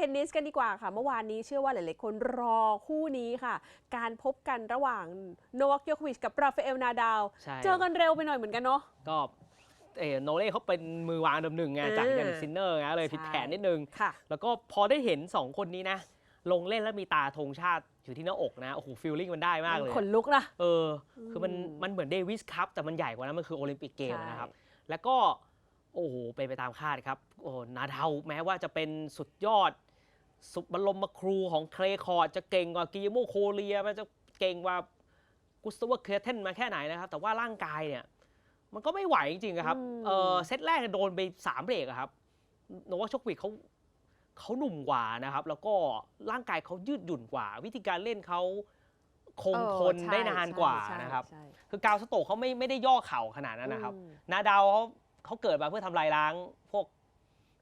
ทนนิสกันดีกว่าค่ะ เมื่อวานนี้เชื่อว่าหลาย ๆ คนรอคู่นี้ค่ะ การพบกันระหว่างโนวัคโยโควิชกับราฟาเอลนาดาลใช่ เจอกันเร็วไปหน่อยเหมือนกันเนาะ ก็เออโนเล่เขาเป็นมือวางอันดับหนึ่งไงเออจากยันซินเนอร์ไงเลยผิดใช่แผนนิดนึง ค่ะ แล้วก็พอได้เห็น 2 คนนี้นะ ลงเล่นแล้วมีตาธงชาติอยู่ที่หน้าอกนะ โอ้โหฟีลลิ่งมันได้มากเลย ขนลุกนะ เออ คือมันอืมมันเหมือนเดวิสคัพแต่มันใหญ่กว่านั้นมันคือโอลิมปิกเกมใช่ นะครับ แล้วก็ โอ้โหเป็นไปตามคาดครับ โอ้โหนาดาวแม้ว่าจะเป็นสุดยอด สุดบรมครูของเคลคอร์ดจะเก่งกว่ากิโมโคเลียมันจะเก่งกว่ากุสตาวเคเทนมาแค่ไหนนะครับ แต่ว่าร่างกายเนี่ย มันก็ไม่ไหวจริงๆอะครับอืมเออเซตแรกเนี่ยโดนไปสามเบรกอะครับโนวาชกวิกเขาเขาหนุ่มกว่านะครับ แล้วก็ร่างกายเขายืดหยุ่นกว่า วิธีการเล่นเขาคงเออทนใช่ได้นานกว่าใช่นะครับใช่คือกาวสโตกเขาไม่ไม่ได้ย่อเข่าขนาดนั้นนะครับอืมนาดาวเขาเขาเกิดมาเพื่อทำลายล้างพวก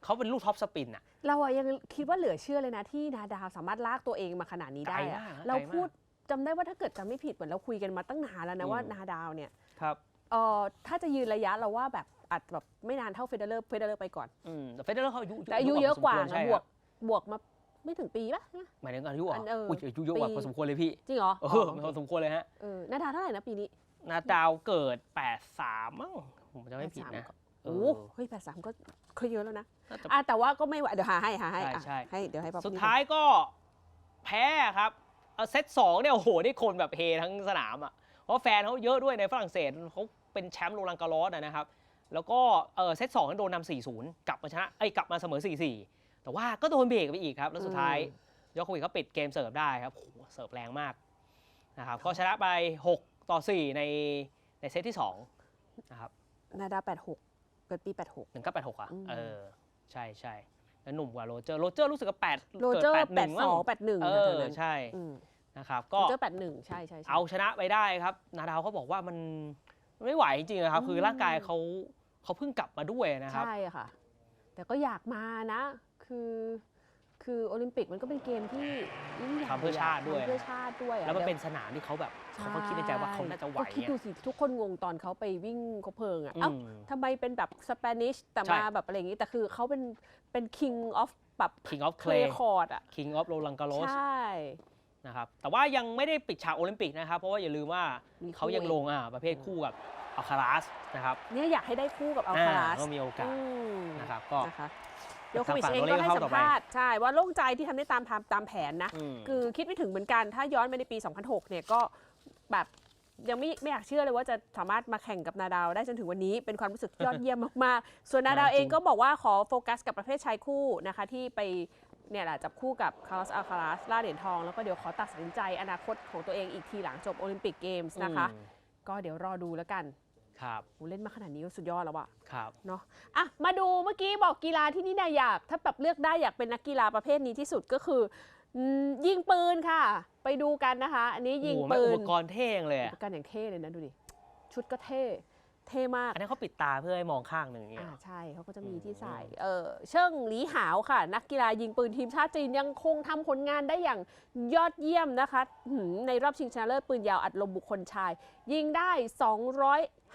เขาเป็นลูกท็อปสปินอะ เราอะยังคิดว่าเหลือเชื่อเลยนะที่นาดาวสามารถลากตัวเองมาขนาดนี้ได้ไกลอะมากนะเราไกลมากพูดจำได้ว่าถ้าเกิดจำไม่ผิดเหมือนเราคุยกันมาตั้งนานแล้วนะอืม ว่านาดาวเนี่ยครับ เออถ้าจะยืนระยะเราว่าแบบอาจแบบไม่นานเท่าเฟเดอร์เฟเดอร์ไปก่อน อืมแต่เฟเดอร์เขาอายุแต่อายุเยอะกว่าพสมควรนะใช่บควรักบวกมาไม่ถึงปีป่ะใช่ไหมหมายถึงอายุเหรอัอะนเอออุ้ยอายุเยอะกว่าปี พอสมควรเลยพี่จริงเหรอเออมีพอสมควรเลยฮะ เออนาดาวเท่าไหร่นะปีนี้ นาดาวเกิด 83 มั้งผมจะไม่ผิดนะ โอ้เออเฮ้ยแปดสามก็ก็เยอะแล้วนะน่าจะอะแต่ว่าก็ไม่ไหวเดี๋ยวหาให้หาให้ใช่อะใช่ให้เดี๋ยวให้ป๊อปสุดท้ายก็แพ้ครับเอาเซตสองเนี่ยโอ้โหนี่คนแบบเฮทั้งสนามอะเพราะแฟนเขาเยอะด้วยในฝรั่งเศสเขาเป็นแชมป์โรลังการอสอะนะครับ แล้วก็เออเซตสองโดนนำ4-0กลับมาชนะเอ้ยกลับมาเสมอ4-4แต่ว่าก็โดนเบรกไปอีกครับ แล้วสุดท้ายยอโควิดเขาปิดเกมเสิร์ฟได้ครับโอ้โหเสิร์ฟแรงมากนะครับก็ชนะไป 6 ต่อ 4 ในในเซตที่2นะครับนาดาวแปดหก เกิดปีแปดหกหนึ่งก็แปดหกอะ อืม เออ ใช่ใช่แล้วหนุ่มกว่าโรเจอร์ โรเจอร์รู้สึกว่าแปดโรเจอร์กิแปดด81สองแปดหนึ่งเอนะอเท่านั้นใช่อืมนะครับ โรก็เจอร์แปดหนึ่งใช่ใช่ใช่ เอาชนะไปได้ครับ นาดาวเขาบอกว่ามันมันไม่ไหวจริงๆอะครับ คือร่างกายเขาเขาเพิ่งกลับมาด้วยนะครับ ใช่ค่ะ แต่ก็อยากมานะ คือ คือโอลิมปิกมันก็เป็นเกมที่ยิ่งใหญ่ทำเพื่อชาติด้วย ทำเพื่อชาติด้วยอะแล้วมันดี๋ยเป็นสนามที่เขาแบบเขาก็คิดในใจว่าเขาน่าจะไหวก็คิดเนี่ยดูสิทุกคนงงตอนเขาไปวิ่งคบเพลิงอะอืเอ้ามทำไมเป็นแบบสเปนิชแต่ใช่มาแบบอะไรอย่างงี้ แต่คือเขาเป็นเป็น king of แบบ King of เคล Clay คอร์ดอะ King of Roland Garros ใช่นะครับแต่ว่ายังไม่ได้ปิดฉากโอลิมปิกนะครับ เพราะว่าอย่าลืมว่ามีคู่เขายังลงอะประเภทคู่กับอัลคาราสนะครับเนี่ยอยากให้ได้คู่กับอัลคาราสก็มีโอกาสอืมนะครับก็นะคะ โยทางโควิชฝั่งเองโรเล่ก็ให้เข้าสัต่มอไปภาษณ์ใช่ว่าโล่งใจที่ทำได้ตามตามตามแผนนะ อืม คือคิดไม่ถึงเหมือนกันถ้าย้อนไปในปี 2006 เนี่ยก็แบบยังไม่ไม่อยากเชื่อเลยว่าจะสามารถมาแข่งกับนาดาวได้จนถึงวันนี้เป็นความรู้สึกยอดเยี่ยมมาก ๆ ส่วนนาดาวจริงเองก็บอกว่าขอโฟกัสกับประเภทชายคู่นะคะ ที่ไปเนี่ยแหละจับคู่กับคาร์ลสอัลคาราสล่าเหรียญทอง แล้วก็เดี๋ยวขอตัดสินใจอนาคตของตัวเองอีกทีหลังจบโอลิมปิกเกมส์นะคะอืมก็เดี๋ยวรอดูแล้วกัน ครับโหเล่นมาขนาดนี้ก็สุดยอดแล้วอะครับเนาะอะมาดูเมื่อกี้บอกกีฬาที่นี่นาอยาก ถ้าแบบเลือกได้อยากเป็นนักกีฬาประเภทนี้ที่สุดก็คืออืมยิงปืนค่ะ ไปดูกันนะคะ อันนี้ยิงโอ้โหแม่ปือุนปกรณ์เท่จังเลยอะการอย่างเท่เลยนะดูดิชุดก็เท่ เท่มาก อันนี้นเขาปิดตาเพื่อให้มองข้างหนึ่งอย่างเงี้ย อ่าใช่เขาก็จะมีอืมที่ใส่ เออเชิ่งหลีหาวค่ะ นักกีฬายิงปืนทีมชาติจีนยังคงทำผลงานได้อย่างยอดเยี่ยมนะคะหืมในรอบชิงชนะเลิศปืนยาวอัดลมบุคคลชาย ยิงได้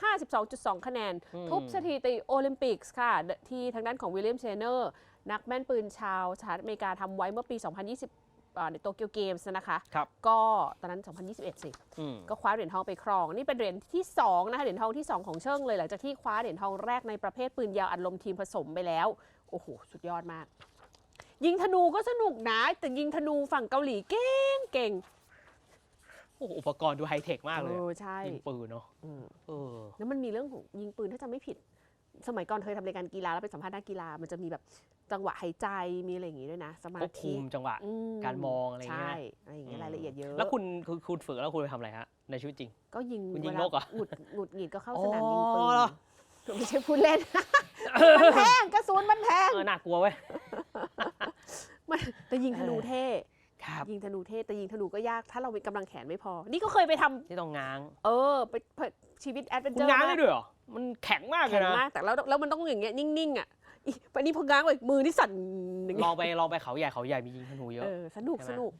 252.2 คะแนน อืม ทุบสถิติโอลิมปิกส์ค่ะ ที่ทางด้านของวิลเลียมเชเนอร์ นักแม่นปืนชาวสหรัฐอเมริกาทำไว้เมื่อปี 2020อ่า ในโตเกียวเกมส์นะคะ ครับ ก็ตอนนั้น 2021 สิ อืม ก็คว้าเหรียญทองไปครอง นี่เป็นเหรียญที่ 2 นะคะ เหรียญทองที่ 2 ของเชิงเลย หลังจากที่คว้าเหรียญทองแรกในประเภทปืนยาวอัดลมทีมผสมไปแล้ว โอ้โห สุดยอดมาก ยิงธนูก็สนุกนะ แต่ยิงธนูฝั่งเกาหลีเก่งเก่งโอ้โหอุปกรณ์ดูไฮเทคมากเลยเออะอใช่ยิงปืนเนาะอืมเออ แล้วมันมีเรื่องของยิงปืนถ้าจำไม่ผิด สมัยก่อนเคยทำรายการกีฬาแล้วไปสัมภาษณ์นักกีฬามันจะมีแบบจังหวะหายใจมีอะไรอย่างงี้ด้วยนะ สมาควบคุธิมจังหวะอืการมองอะไรอย่างเงี้ยใช่อะไรอย่างเงี้ยรายละเอียดเยอะ แล้วคุณคุณคุณฝึกแล้วคุณไปทำอะไรฮะในชีวิตจริง ก็ยิงคุณยิงเวลานกเหรอหงุดหงุดหงิดก็เข้าอ๋อสนามยิงปืนเหรอไม่ใช่พูดเล่น มันแพงกระสุนมันแพงเออน่ากลัวเว้ย มันแต่ยิงธนูเท่ ครับยิงธนูเท่แต่ยิงธนูก็ยากถ้าเรามีกำลังแขนไม่พอ นี่ก็เคยไปทำที่ต้องง้าง เออไปไปชีวิตแอดเวนคุเจณอร์ง้างมาได้กด้วยเหรอ มันแข็งมากเลแข็ยงนะมากแต่แล้วแล้วมันต้องอย่างเงี้ยนิ่งๆอะอีวันนี้พอง้างไปมือนี่สั่นอย่างลเงี้อยงไปลองไปเขาใหญ่เขาใหญ่มียิงธนูเยเออะอสนุกใช่ไหม สนุก